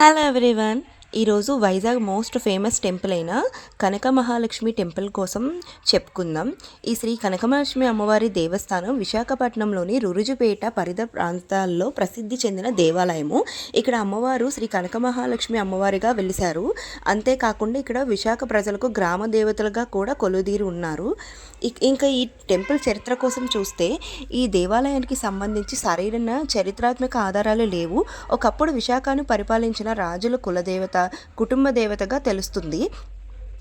Hello everyone, ఈరోజు Vizag most famous temple అయిన కనక Mahalakshmi temple కోసం చెప్పుకుందాం. ఈ శ్రీ కనకమహాలక్ష్మి అమ్మవారి దేవస్థానం విశాఖపట్నంలోని రురుజుపేట పరిద ప్రాంతాల్లో ప్రసిద్ధి చెందిన దేవాలయము. ఇక్కడ అమ్మవారు శ్రీ కనక మహాలక్ష్మి అమ్మవారిగా వెలిశారు. అంతేకాకుండా ఇక్కడ విశాఖ ప్రజలకు గ్రామ దేవతలుగా కూడా కొలుదీరి ఉన్నారు. ఇంకా ఈ టెంపుల్ చరిత్ర కోసం చూస్తే ఈ దేవాలయానికి సంబంధించి సరైన చరిత్రాత్మక ఆధారాలు లేవు. ఒకప్పుడు విశాఖను పరిపాలించిన రాజుల కులదేవత కుటుంబ దేవతగా తెలుస్తుంది.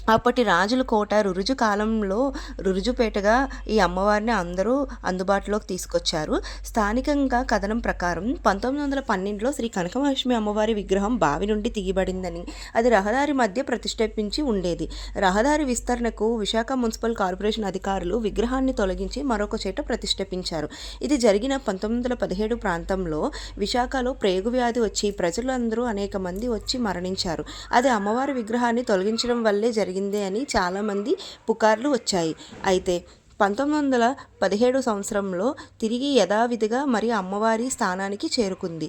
అప్పటి రాజుల కోట రురుజు కాలంలో రురుజుపేటగా ఈ అమ్మవారిని అందరూ అందుబాటులోకి తీసుకొచ్చారు. స్థానికంగా కథనం ప్రకారం పంతొమ్మిది వందల పన్నెండులో శ్రీ కనకమహాలక్ష్మి అమ్మవారి విగ్రహం బావి నుండి తీయబడిందని అది రహదారి మధ్య ప్రతిష్ఠించి ఉండేది. రహదారి విస్తరణకు విశాఖ మున్సిపల్ కార్పొరేషన్ అధికారులు విగ్రహాన్ని తొలగించి మరొక చేట ప్రతిష్ఠించారు. ఇది జరిగిన పంతొమ్మిది వందల పదిహేడు ప్రాంతంలో విశాఖలో ప్రేగు వ్యాధి వచ్చి ప్రజలందరూ అనేక మంది వచ్చి మరణించారు. అది అమ్మవారి విగ్రహాన్ని తొలగించడం వల్లే జరిగింది. అని చాలామంది పుకార్లు వచ్చాయి. అయితే పంతొమ్మిది వందల పదిహేడు సంవత్సరంలో తిరిగి యథావిధిగా మరి అమ్మవారి స్థానానికి చేరుకుంది.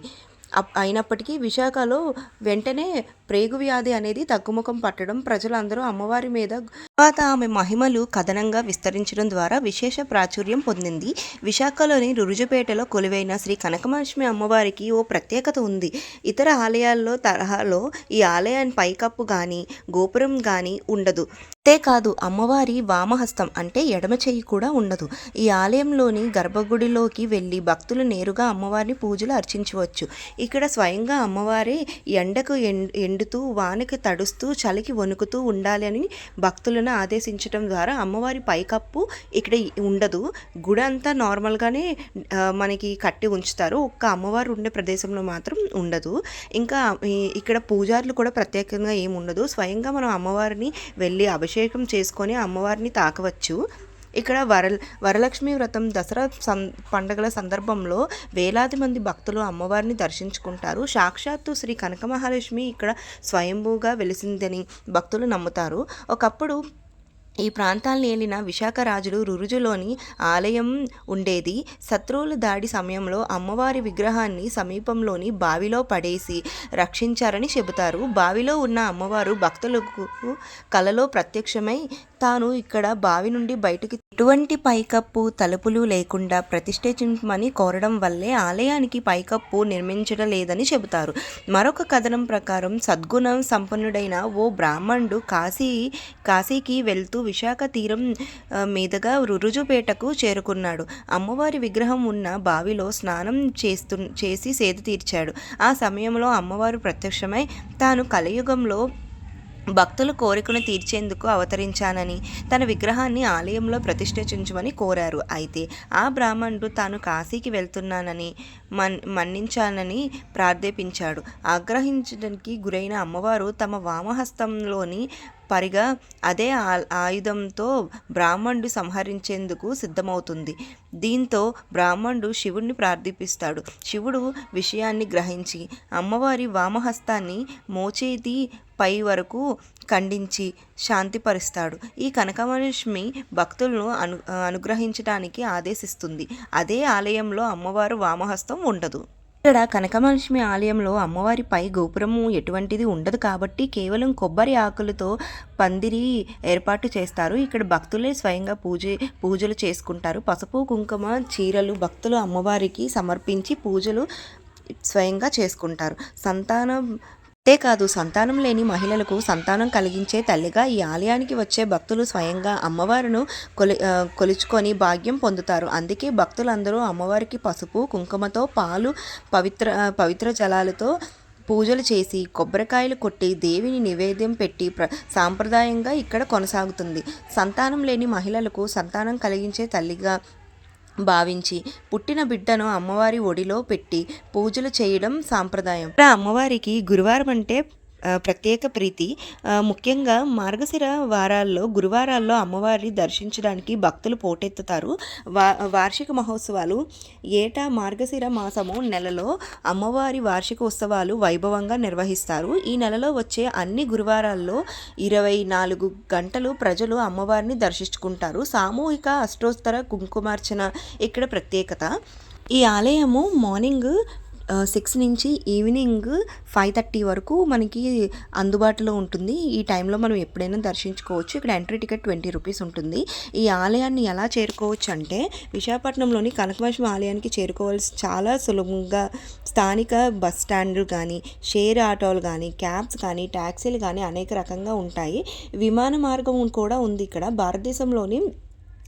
అయినప్పటికీ విశాఖలో వెంటనే ప్రేగు వ్యాధి అనేది తగ్గుముఖం పట్టడం ప్రజలందరూ అమ్మవారి మీద తర్వాత ఆమె మహిమలు కథనంగా విస్తరించడం ద్వారా విశేష ప్రాచుర్యం పొందింది. విశాఖలోని రురుజుపేటలో కొలువైన శ్రీ కనకమహాలక్ష్మి అమ్మవారికి ఓ ప్రత్యేకత ఉంది. ఇతర ఆలయాల్లో తరహాలో ఈ ఆలయాన్ని పైకప్పు కానీ గోపురం కానీ ఉండదు. అంతేకాదు అమ్మవారి వామహస్తం అంటే ఎడమ చెయ్యి కూడా ఉండదు. ఈ ఆలయంలోని గర్భగుడిలోకి వెళ్ళి భక్తులు నేరుగా అమ్మవారిని పూజలు అర్చించవచ్చు. ఇక్కడ స్వయంగా అమ్మవారే ఎండకు ఎండుతూ వానకి తడుస్తూ చలికి వణుకుతూ ఉండాలి అని భక్తులను ఆదేశించడం ద్వారా అమ్మవారి పైకప్పు ఇక్కడ ఉండదు. గుడి అంతా నార్మల్గానే మనకి కట్టి ఉంచుతారు. ఒక్క అమ్మవారు ఉండే ప్రదేశంలో మాత్రం ఉండదు. ఇంకా ఇక్కడ పూజారులు కూడా ప్రత్యేకంగా ఏమి ఉండదు స్వయంగా మనం అమ్మవారిని వెళ్ళి అభిషేకం చేసుకొని అమ్మవారిని తాకవచ్చు. ఇక్కడ వర వరలక్ష్మి వ్రతం దసరా సం పండుగల సందర్భంలో వేలాది మంది భక్తులు అమ్మవారిని దర్శించుకుంటారు. సాక్షాత్తు శ్రీ కనకమహాలక్ష్మి ఇక్కడ స్వయంభూగా వెలిసిందని భక్తులు నమ్ముతారు. ఒకప్పుడు ఈ ప్రాంతాలను ఏలిన విశాఖ రాజులు రురుజులోని ఆలయం ఉండేది. శత్రువుల దాడి సమయంలో అమ్మవారి విగ్రహాన్ని సమీపంలోని బావిలో పడేసి రక్షించారని చెబుతారు. బావిలో ఉన్న అమ్మవారు భక్తులకు కలలో ప్రత్యక్షమై తాను ఇక్కడ బావి నుండి బయటకు ఎటువంటి పైకప్పు తలుపులు లేకుండా ప్రతిష్ఠించమని కోరడం వల్లే ఆలయానికి పైకప్పు నిర్మించడం లేదని చెబుతారు. మరొక కథనం ప్రకారం సద్గుణం సంపన్నుడైన ఓ బ్రాహ్మణుడు కాశీ కాశీకి వెళ్తూ విశాఖ తీరం మీదుగా రురుజుపేటకు చేరుకున్నాడు. అమ్మవారి విగ్రహం ఉన్న బావిలో స్నానం చేస్తు చేసి సేద తీర్చాడు. ఆ సమయంలో అమ్మవారు ప్రత్యక్షమై తాను కలియుగంలో భక్తుల కోరికను తీర్చేందుకు అవతరించానని తన విగ్రహాన్ని ఆలయంలో ప్రతిష్ఠించమని కోరారు. అయితే ఆ బ్రాహ్మణుడు తాను కాశీకి వెళ్తున్నానని మన్ మన్నించానని ప్రార్థించాడు ఆగ్రహించడానికి గురైన అమ్మవారు తమ వామహస్తంలోని పరిగా అదే ఆ- ఆయుధంతో బ్రాహ్మణుడు సంహరించేందుకు సిద్ధమవుతుంది. దీంతో బ్రాహ్మణుడు శివుణ్ణి ప్రార్థిపిస్తాడు. శివుడు విషయాన్ని గ్రహించి అమ్మవారి వామహస్తాన్ని మోచేతి పై వరకు ఖండించి శాంతిపరుస్తాడు. ఈ కనకమహాలక్ష్మి భక్తులను అను అనుగ్రహించడానికి ఆదేశిస్తుంది. అదే ఆలయంలో అమ్మవారు వామహస్తం ఉండదు. ఇక్కడ కనకమహాలక్ష్మి ఆలయంలో అమ్మవారి పై గోపురము ఎటువంటిది ఉండదు కాబట్టి కేవలం కొబ్బరి ఆకులతో పందిరి ఏర్పాటు చేస్తారు. ఇక్కడ భక్తులే స్వయంగా పూజ పూజలు చేసుకుంటారు. పసుపు కుంకుమ చీరలు భక్తులు అమ్మవారికి సమర్పించి పూజలు స్వయంగా చేసుకుంటారు. సంతానం అంతేకాదు సంతానం లేని మహిళలకు సంతానం కలిగించే తల్లిగా ఈ ఆలయానికి వచ్చే భక్తులు స్వయంగా అమ్మవారును కొలి కొలుచుకొని భాగ్యం పొందుతారు. అందుకే భక్తులందరూ అమ్మవారికి పసుపు కుంకుమతో పాలు పవిత్ర పవిత్ర జలాలతో పూజలు చేసి కొబ్బరికాయలు కొట్టి దేవిని నివేద్యం పెట్టి ప్ర సాంప్రదాయంగా ఇక్కడ కొనసాగుతుంది. సంతానం లేని మహిళలకు సంతానం కలిగించే తల్లిగా భావించి పుట్టిన బిడ్డను అమ్మవారి ఒడిలో పెట్టి పూజలు చేయడం సాంప్రదాయం. అమ్మవారికి గురువారం అంటే ప్రత్యేక ప్రీతి. ముఖ్యంగా మార్గశిర వారాల్లో గురువారాల్లో అమ్మవారిని దర్శించడానికి భక్తులు పోటెత్తుతారు. వా వార్షిక మహోత్సవాలు ఏటా మార్గశిర మాసము నెలలో అమ్మవారి వార్షిక ఉత్సవాలు వైభవంగా నిర్వహిస్తారు. ఈ నెలలో వచ్చే అన్ని గురువారాల్లో ఇరవై నాలుగు గంటలు ప్రజలు అమ్మవారిని దర్శించుకుంటారు. సామూహిక అష్టోత్తర కుంకుమార్చన ఇక్కడ ప్రత్యేకత. ఈ ఆలయము మార్నింగ్ సిక్స్ నుంచి ఈవినింగ్ ఫైవ్ థర్టీ వరకు మనకి అందుబాటులో ఉంటుంది. ఈ టైంలో మనం ఎప్పుడైనా దర్శించుకోవచ్చు. ఇక్కడ ఎంట్రీ టికెట్ ట్వంటీ రూపీస్ ఉంటుంది. ఈ ఆలయాన్ని ఎలా చేరుకోవచ్చు అంటే విశాఖపట్నంలోని కనకమహాలక్ష్మి ఆలయానికి చేరుకోవాల్సి చాలా సులభంగా స్థానిక బస్ స్టాండ్లు కానీ షేర్ ఆటోలు కానీ క్యాబ్స్ కానీ ట్యాక్సీలు కానీ అనేక రకంగా ఉంటాయి. విమాన మార్గం కూడా ఉంది ఇక్కడ. భారతదేశంలోని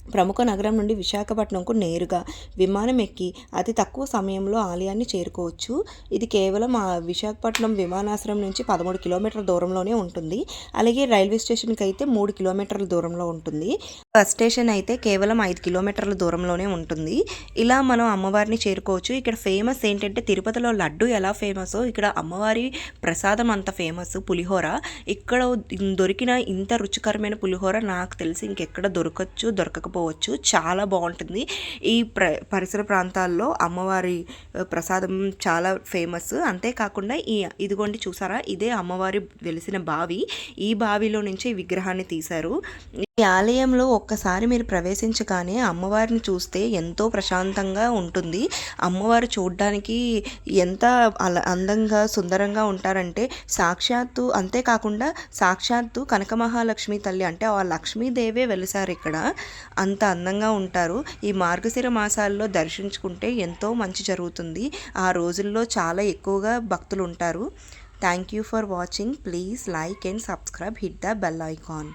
ప్రముఖ నగరం నుండి విశాఖపట్నంకు నేరుగా విమానం ఎక్కి అతి తక్కువ సమయంలో ఆలయాన్ని చేరుకోవచ్చు. ఇది కేవలం ఆ విశాఖపట్నం విమానాశ్రయం నుంచి పదమూడు కిలోమీటర్ల దూరంలోనే ఉంటుంది. అలాగే రైల్వే స్టేషన్కి అయితే మూడు కిలోమీటర్ల దూరంలో ఉంటుంది. బస్ స్టేషన్ అయితే కేవలం ఐదు కిలోమీటర్ల దూరంలోనే ఉంటుంది. ఇలా మనం అమ్మవారిని చేరుకోవచ్చు. ఇక్కడ ఫేమస్ ఏంటంటే తిరుపతిలో లడ్డు ఎలా ఫేమస్ ఇక్కడ అమ్మవారి ప్రసాదం అంత ఫేమస్ పులిహోర. ఇక్కడ దొరికిన ఇంత రుచికరమైన పులిహోర నాకు తెలిసి ఇంకెక్కడ దొరకచ్చు దొరకకపోవచ్చు. చాలా బాగుంటుంది. ఈ ప్ర పరిసర ప్రాంతాల్లో అమ్మవారి ప్రసాదం చాలా ఫేమస్. అంతేకాకుండా ఈ ఇదిగోండి చూసారా? ఇదే అమ్మవారి వెలిసిన బావి. ఈ బావిలో నుంచి విగ్రహాన్ని తీశారు. ఈ ఆలయంలో ఒక్కసారి మీరు ప్రవేశించగానే అమ్మవారిని చూస్తే ఎంతో ప్రశాంతంగా ఉంటుంది. అమ్మవారు చూడడానికి ఎంత అల అందంగా సుందరంగా ఉంటారంటే సాక్షాత్తు అంతేకాకుండా సాక్షాత్తు కనక మహాలక్ష్మి తల్లి అంటే ఆ లక్ష్మీదేవే వెలిసారు ఇక్కడ. అంత అందంగా ఉంటారు. ఈ మార్గశిర మాసాల్లో దర్శించుకుంటే ఎంతో మంచి జరుగుతుంది. ఆ రోజుల్లో చాలా ఎక్కువగా భక్తులు ఉంటారు. Thank you for watching. Please like and subscribe. Hit the bell icon.